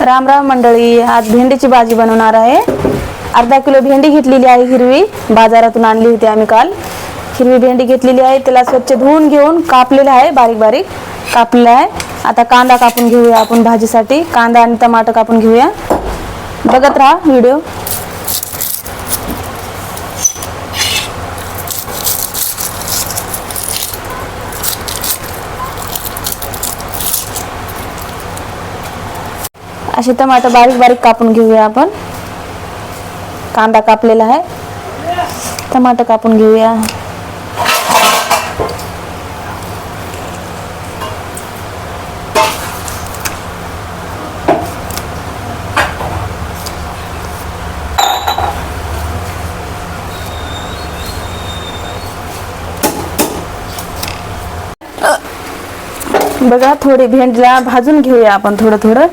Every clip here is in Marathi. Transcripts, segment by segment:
राम राम मंडळी आज भेंडीची भाजी बनवणार आहे. अर्धा किलो भेंडी घेतलेली आहे हिरवी बाजारातून आणली होती आम्ही काल. हिरवी भेंडी घेतलेली आहे त्याला स्वच्छ धुवून घेऊन कापलेलं आहे बारीक बारीक कापलेलं आहे. आता कांदा कापून घेऊया आपण भाजीसाठी. कांदा आणि टमाटर कापून घेऊया. बघत राहा व्हिडिओ. असे टमाटर बारीक बारीक कापून घेऊया आपण. कांदा कापलेला आहे. टमाटर कापून घेऊया. बघा थोडी भेंडीला भाजून घेऊया आपण थोडं थोडं.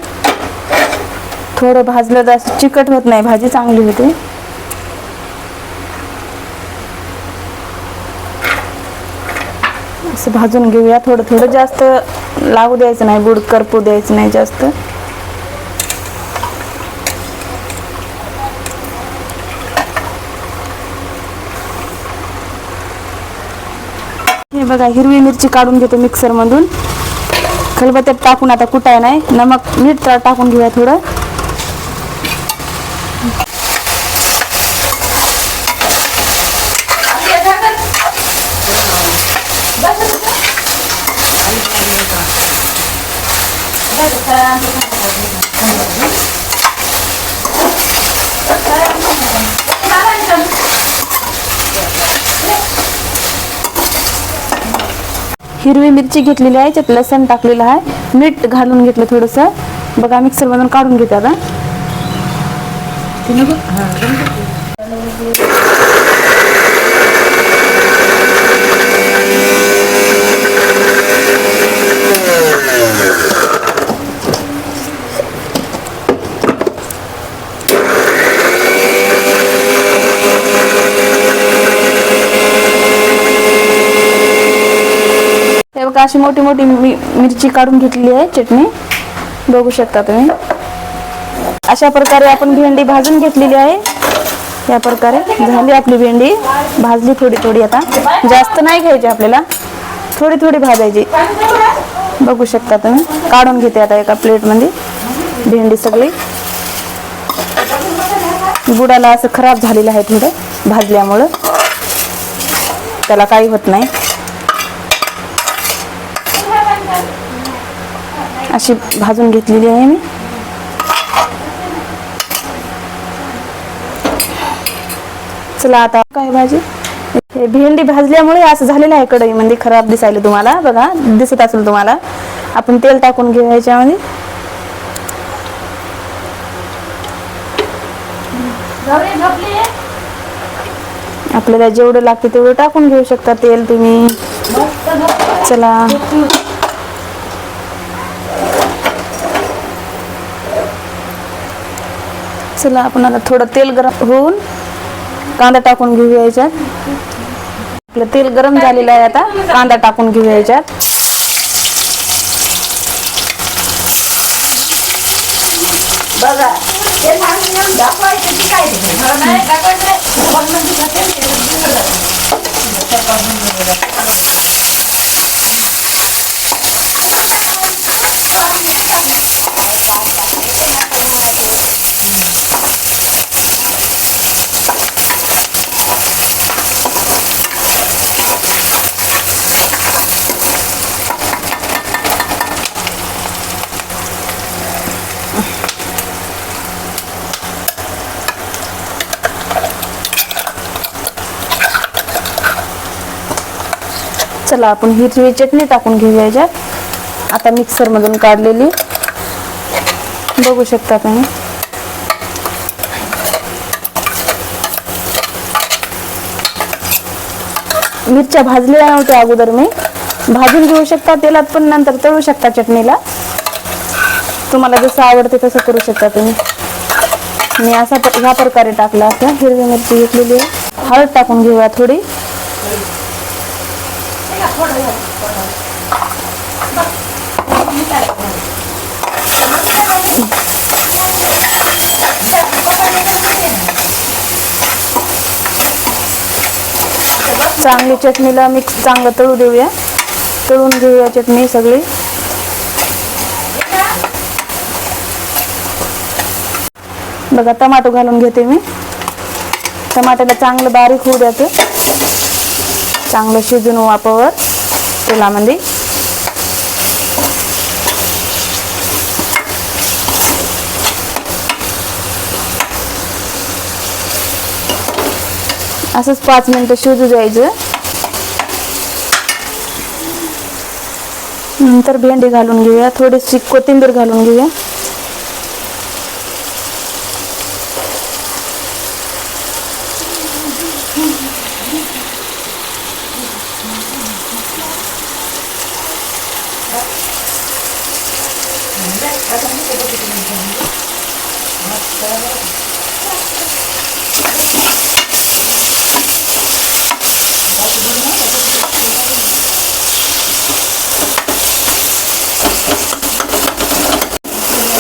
थोडं भाजलं तर असं चिकट होत नाही भाजी चांगली होते. असं भाजून घेऊया थोडं थोडं जास्त लावू द्यायचं नाही बुड करपू द्यायचं नाही जास्त. हे बघा हिरवी मिरची काढून घेतो मिक्सरमधून. खलबत्त्यात टाकून आता कुटाय नाही नमक मीठ टाकून घेऊया थोडं. हिरवी मिरची घेतलेली आहे त्यात लसण टाकलेलं आहे. मीठ घालून घेतलं थोडंसं. बघा मिक्सरमधून काढून घेते बघा अशी मोठी मोठी मिरची काढून घेतलेली आहे चटणी. बघू शकता तुम्ही. अशा प्रकारे आपण भेंडी भाजून घेतलेली आहे. या प्रकारे झाली आपली भेंडी. भाजली थोडी थोडी आता. जास्त नाही घ्यायची आपल्याला. थोडी थोडी भाजायची. बघू शकता तुम्ही. काढून घेते आता एका प्लेटमध्ये भेंडी सगळी. बुडाला असं खराब झालेलं आहे थोडं भाजल्यामुळं. त्याला काही होत नाही. अशी भाजून घेतलेली आहे मी. चला आता काय भाजी? हे भेंडी भाजल्यामुळे असं झालेलं आहे कढईमध्ये खराब दिसायला तुम्हाला. बघा दिसत असेल तुम्हाला. आपण तेल टाकून घेऊ याच्यामध्ये. आपल्याला जेवढं लागते तेवढं टाकून घेऊ शकता तेल तुम्ही. चला. चला आपण आता थोडं तेल गरम होऊन कांदा टाकून घेऊया याच्यात. आपलं तेल गरम झालेलं आहे आता कांदा टाकून घेऊया याच्यात. बघा ते सांगून दाखवायचं की काय ते मला नाही दाखवायचं नाही. पण म्हणजे कसं ते दुसरं जातं. चला आपण हिरवी चटणी टाकून घेऊया याच्यात. आता मिक्सर मधून काढलेली. बघू शकता तुम्ही. मिरच्या भाजलेल्या नव्हत्या अगोदर मी. भाजून घेऊ शकता तेलात पण नंतर तळू शकता चटणीला. तुम्हाला जसं आवडते तसं करू शकता तुम्ही. मी असा ह्या प्रकारे टाकला असं. हिरवी मिरची घेतलेली आहे. हळद टाकून घेऊया थोडी. चांगली चटणीला मिक्स चांगलं तळू देऊया. तळून घेऊया चटणी सगळी. बघा टमाटो घालून घेते मी. टमाट्याला चांगलं बारीक होऊ द्यायचं. चांगलं शिजून वापर तेलामध्ये. असंच पाच मिनटं शिजू द्यायचं. नंतर भेंडी घालून घेऊया. थोडीशी कोथिंबीर घालून घेऊया.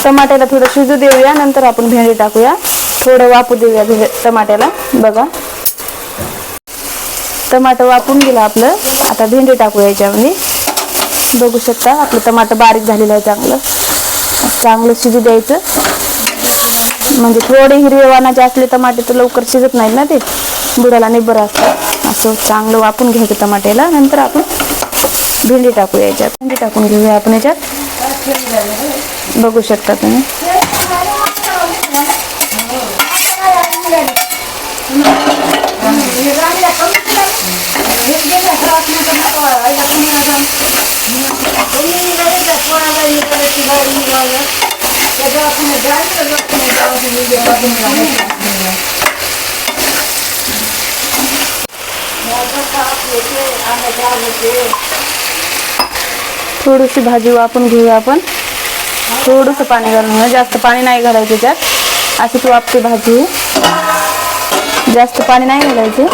टमाट्याला थोडं शिजू देऊया नंतर आपण भेंडी टाकूया. थोडं वापू देऊया टमाट्याला. बघा. टमाटर वापून गेलं आपलं. आता भेंडी टाकूया याच्यामध्ये. बघू शकता आपलं टमाटर बारीक झालेलं आहे चांगलं. चांगलं शिजू द्यायचं. म्हणजे थोडे हिरवे वाणाचे असले टमाटे तर लवकर शिजत नाहीत ना ते. बुडाला निबर असतात असं चांगलं वापून घ्यायचं टमाट्याला. नंतर आपण भेंडी टाकूया याच्यात. भेंडी टाकून घेऊया आपण याच्यात. बघू शकता तुम्ही. थोडीशी भाजी वापून घेऊया आपण. थोडंसं पाणी घालून जास्त पाणी नाही घालायचं त्यात. अशीच वापते भाजी. जास्त पाणी नाही घालायचे.